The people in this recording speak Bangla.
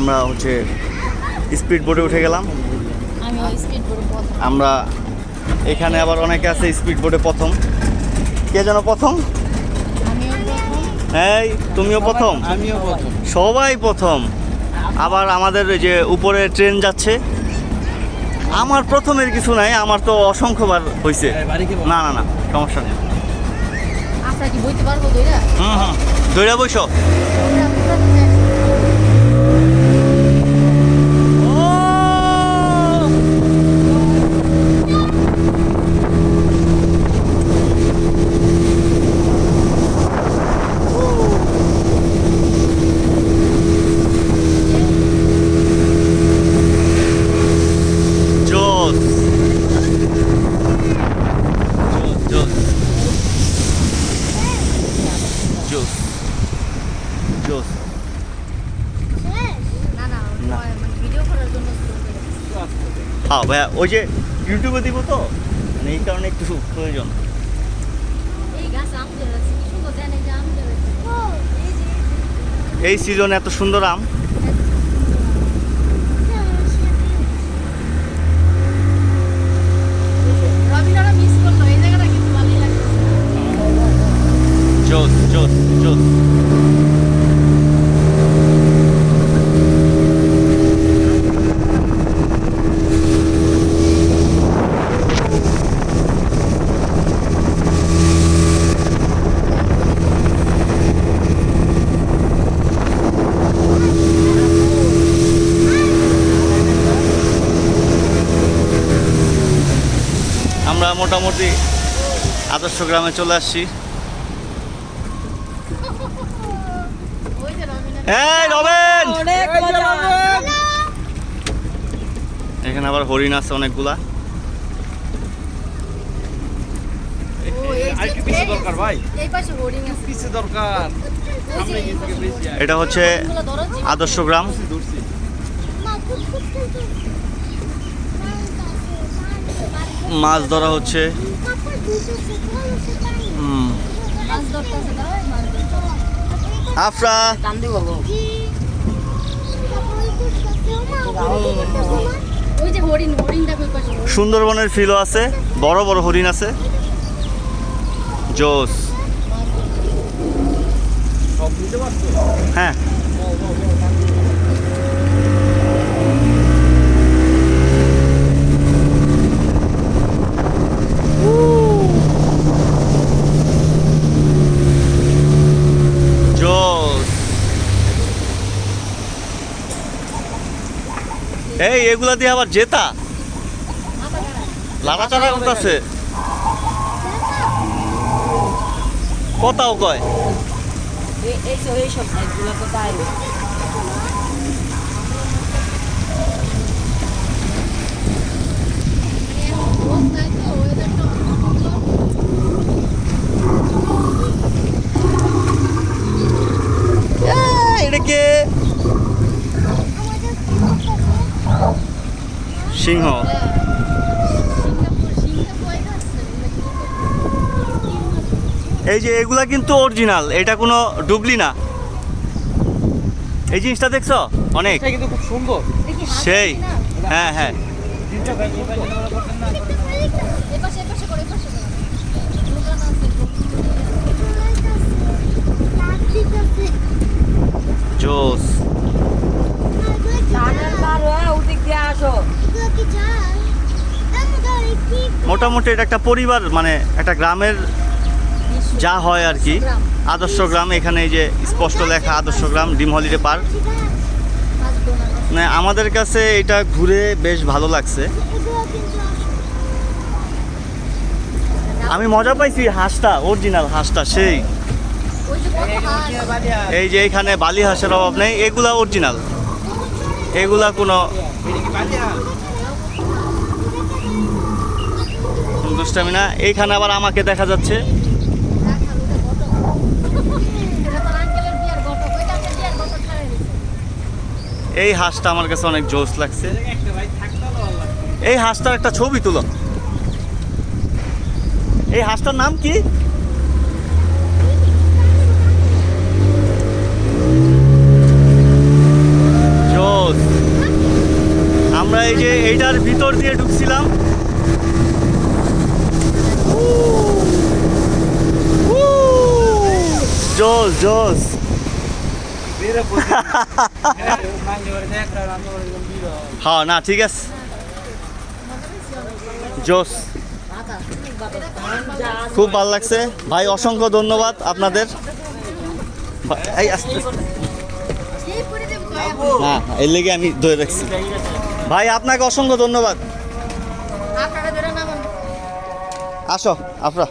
আমরা হচ্ছে স্পিড বোটে উঠে গেলাম। আমরা এখানে আবার অনেকে আছে স্পিড বোটে প্রথম। কে যেন প্রথম? আমিও এই তুমিও প্রথম? আমিও প্রথম। সবাই প্রথম। আবার আমাদের ওই যে উপরে ট্রেন যাচ্ছে। আমার প্রথমের কিছু নাই আমার তো অসংখ্যবার হয়েছে? না না না সমস্যা নেই। হুম হুম। দৌড়া বইসো জোস জোস জোস জোস না না না। মানে ভিডিও করার জন্য হ্যাঁ ভাইয়া ওই যে ইউটিউবে দিব তো? মানে এই কারণে একটু প্রয়োজন। এই সিজনে এত সুন্দর আম। জোস জোস জোস। মোটামুটি আদর্শ গ্রামে চলে আসছি। ওই যে রবিনারা এই রবেন অনেক মজা এখানে আবার হরিণ আছে অনেকগুলা। এটা হচ্ছে আদর্শ কি মাছ ধরা হচ্ছে। আফরা। সুন্দরবনের ফিলও আছে বড় বড় হরিণ আছে জোস হ্যাঁ জোস এই এগুলা দিয়ে আবার জেতা? লাড়াচাড়া করতেছে। কথাও কয়। এই- এই সব এই সব সাইজগুলো তো তাই রোদ নাই তো, ওয়েদারটা অনেক সুন্দর। এটা কে সিংহ। এই যে এগুলা কিন্তু অরিজিনাল এটা কোনো ডুবলি না। এই জিনিসটা দেখছ? অনেক। কিন্তু খুব সুন্দর। সেই। হ্যাঁ হ্যাঁ জিনিসটা ভাই সুন্দর। এপাশে এপাশে করে এপাশে করে দোকান আছে জোস টানের বার হয়ে উঠে দিয়ে আসো মোটামুটি এটা একটা পরিবার মানে একটা গ্রামের যা হয় আর কি। আদর্শ গ্রাম, এখানে এই যে স্পষ্ট লেখা আদর্শ গ্রাম, ডিম হলিডে পার্ক। মানে আমাদের কাছে এটা ঘুরে বেশ ভালো লাগছে। আমি মজা পাইছি হাঁসটা অরিজিনাল হাঁসটা, সেই। এই যে এইখানে বালি হাঁসের অভাব নেই, এগুলা অরিজিনাল এগুলা কোনো দুষ্টামি না এইখানে আবার আমাকে দেখা যাচ্ছে। এই হাঁসটা আমার কাছে অনেক জোস লাগছে। এই হাঁসটার একটা ছবি তুলো। এই হাঁসটার নাম কি? আমরা এই যে এইটার ভিতর দিয়ে ঢুকছিলাম। জোস জোস। হ্যাঁ না, ঠিক আছে। জোস। খুব ভালো লাগছে। ভাই, অসংখ্য ধন্যবাদ আপনাদের। না, এর লেগে আমি ধরে রাখছি। ভাই, আপনাকে অসংখ্য ধন্যবাদ। আপনারা আসো, আফরা।